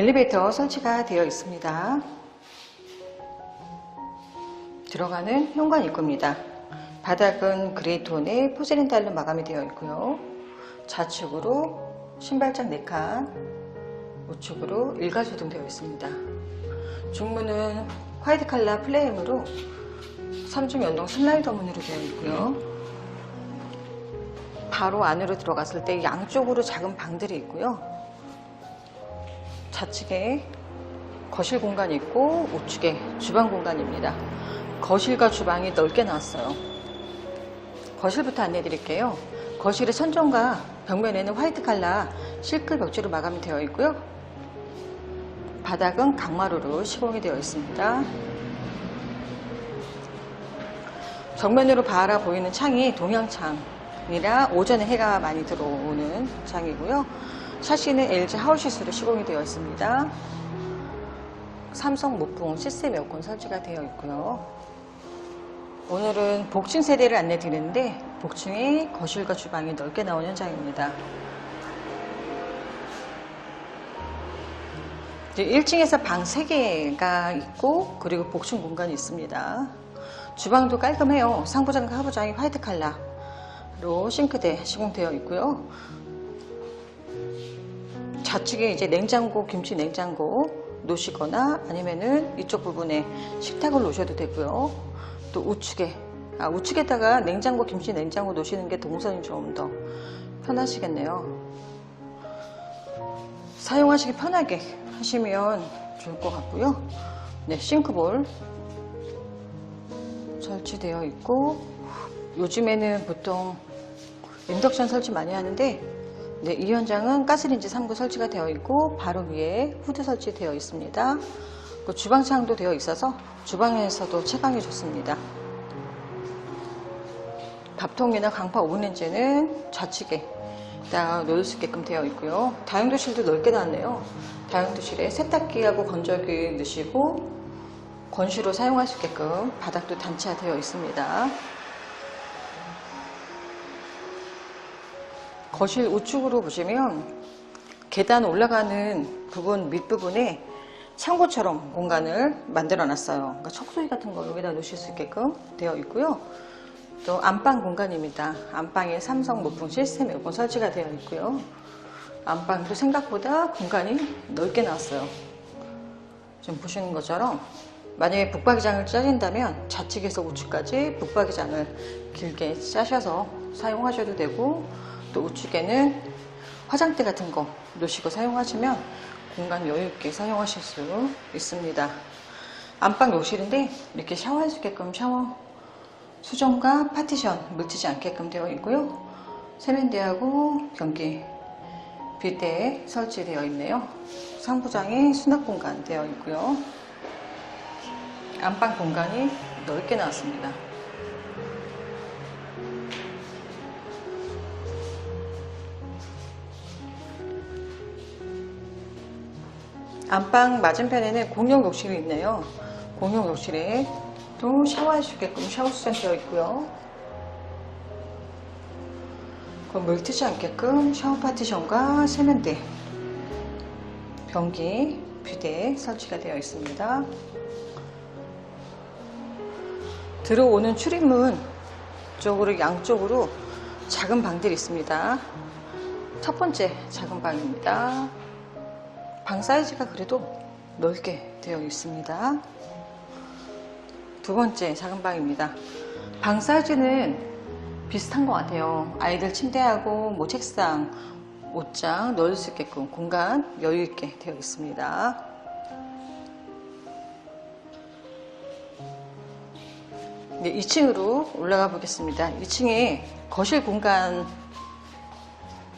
엘리베이터 설치가 되어 있습니다. 들어가는 현관 입구입니다. 바닥은 그레이톤의 포세린 타일로 마감이 되어 있고요. 좌측으로 신발장 4칸, 우측으로 일괄소등 되어 있습니다. 중문은 화이트 칼라 플레임으로 3중 연동 슬라이더 문으로 되어 있고요. 바로 안으로 들어갔을 때 양쪽으로 작은 방들이 있고요. 좌측에 거실 공간이 있고 우측에 주방 공간입니다. 거실과 주방이 넓게 나왔어요. 거실부터 안내해 드릴게요. 거실의 천정과 벽면에는 화이트 칼라 실크 벽지로 마감이 되어 있고요. 바닥은 강마루로 시공이 되어 있습니다. 정면으로 바라 보이는 창이 동양창이라 오전에 해가 많이 들어오는 창이고요. 샤시는 LG 하우시스로 시공이 되어 있습니다. 삼성 무풍 시스템 에어컨 설치가 되어 있고요. 오늘은 복층 세대를 안내 드리는데 복층에 거실과 주방이 넓게 나온 현장입니다. 1층에서 방 3개가 있고 그리고 복층 공간이 있습니다. 주방도 깔끔해요. 상부장과 하부장이 화이트 칼라로 싱크대 시공되어 있고요. 좌측에 이제 냉장고, 김치 냉장고 놓으시거나 아니면은 이쪽 부분에 식탁을 놓으셔도 되고요. 또 우측에, 아, 우측에다가 냉장고, 김치 냉장고 놓으시는 게 동선이 좀 더 편하시겠네요. 사용하시기 편하게 하시면 좋을 것 같고요. 네, 싱크볼 설치되어 있고 요즘에는 보통 인덕션 설치 많이 하는데 네, 이 현장은 가스레인지 3구 설치가 되어 있고 바로 위에 후드 설치되어 있습니다. 그 주방창도 되어 있어서 주방에서도 채광이 좋습니다. 밥통이나 강파 오븐렌지는 좌측에 다 놓을 수 있게끔 되어 있고요. 다용도실도 넓게 나왔네요. 다용도실에 세탁기하고 건조기 넣으시고 건수로 사용할 수 있게끔 바닥도 단차되어 있습니다. 거실 우측으로 보시면 계단 올라가는 부분 밑부분에 창고처럼 공간을 만들어 놨어요. 그러니까 척소기 같은 거 여기다 놓으실 수 있게끔 되어 있고요. 또 안방 공간입니다. 안방에 삼성 무풍 시스템 에어컨 설치가 되어 있고요. 안방도 생각보다 공간이 넓게 나왔어요. 지금 보시는 것처럼 만약에 북박이장을 짜진다면 좌측에서 우측까지 북박이장을 길게 짜셔서 사용하셔도 되고 또 우측에는 화장대 같은 거 놓으시고 사용하시면 공간 여유 있게 사용하실 수 있습니다. 안방 욕실인데 이렇게 샤워할 수 있게끔 샤워 수정과 파티션 물티지 않게끔 되어 있고요. 세면대하고 변기 비대 설치되어 있네요. 상부장에 수납 공간 되어 있고요. 안방 공간이 넓게 나왔습니다. 안방 맞은편에는 공용 욕실이 있네요. 공용 욕실에 또 샤워할 수 있게끔 샤워 수전 되어 있고요. 그 물트지 않게끔 샤워 파티션과 세면대, 변기, 비대 설치가 되어 있습니다. 들어오는 출입문 쪽으로 양쪽으로 작은 방들이 있습니다. 첫 번째 작은 방입니다. 방 사이즈가 그래도 넓게 되어 있습니다. 두 번째 작은 방입니다. 방 사이즈는 비슷한 것 같아요. 아이들 침대하고 뭐 책상, 옷장 넣을 수 있게끔 공간 여유 있게 되어 있습니다. 네, 2층으로 올라가 보겠습니다. 2층에 거실 공간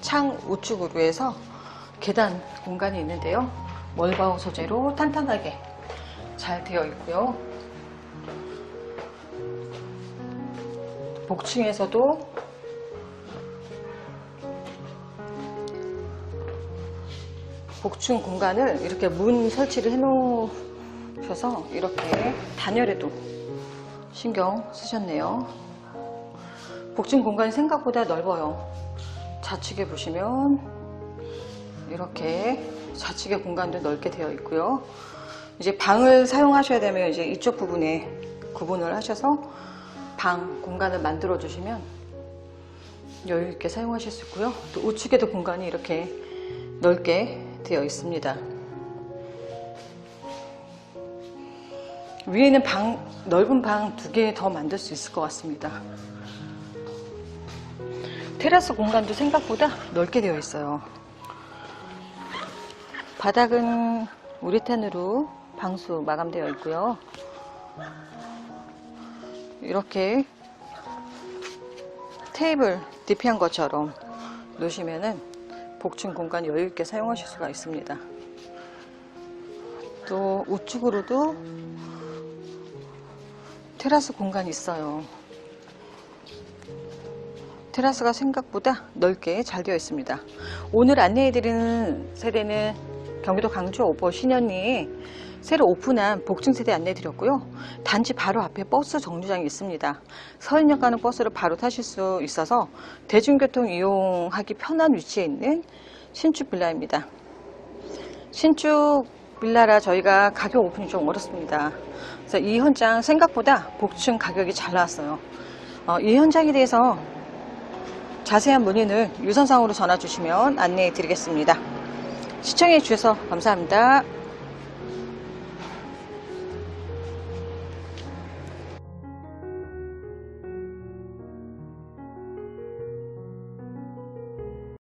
창 우측으로 해서 계단 공간이 있는데요. 멀바우 소재로 탄탄하게 잘 되어 있고요. 복층에서도 복층 공간을 이렇게 문 설치를 해 놓으셔서 이렇게 단열에도 신경 쓰셨네요. 복층 공간이 생각보다 넓어요. 좌측에 보시면 이렇게 좌측에 공간도 넓게 되어 있고요. 이제 방을 사용하셔야 되면 이제 이쪽 부분에 구분을 하셔서 방 공간을 만들어 주시면 여유 있게 사용하실 수 있고요. 또 우측에도 공간이 이렇게 넓게 되어 있습니다. 위에는 방 넓은 방 두 개 더 만들 수 있을 것 같습니다. 테라스 공간도 생각보다 넓게 되어 있어요. 바닥은 우레탄으로 방수 마감되어 있고요. 이렇게 테이블 디피한 것처럼 놓으시면은 복층 공간 여유 있게 사용하실 수가 있습니다. 또 우측으로도 테라스 공간이 있어요. 테라스가 생각보다 넓게 잘 되어 있습니다. 오늘 안내해드리는 세대는 경기도 강주 오보 신현리에 새로 오픈한 복층 세대 안내드렸고요. 단지 바로 앞에 버스 정류장이 있습니다. 서인역 가는 버스를 바로 타실 수 있어서 대중교통 이용하기 편한 위치에 있는 신축 빌라입니다. 신축 빌라라 저희가 가격 오픈이 좀 어렵습니다. 그래서 이 현장 생각보다 복층 가격이 잘 나왔어요. 어, 이 현장에 대해서 자세한 문의는 유선상으로 전화 주시면 안내해 드리겠습니다. 시청해 주셔서 감사합니다.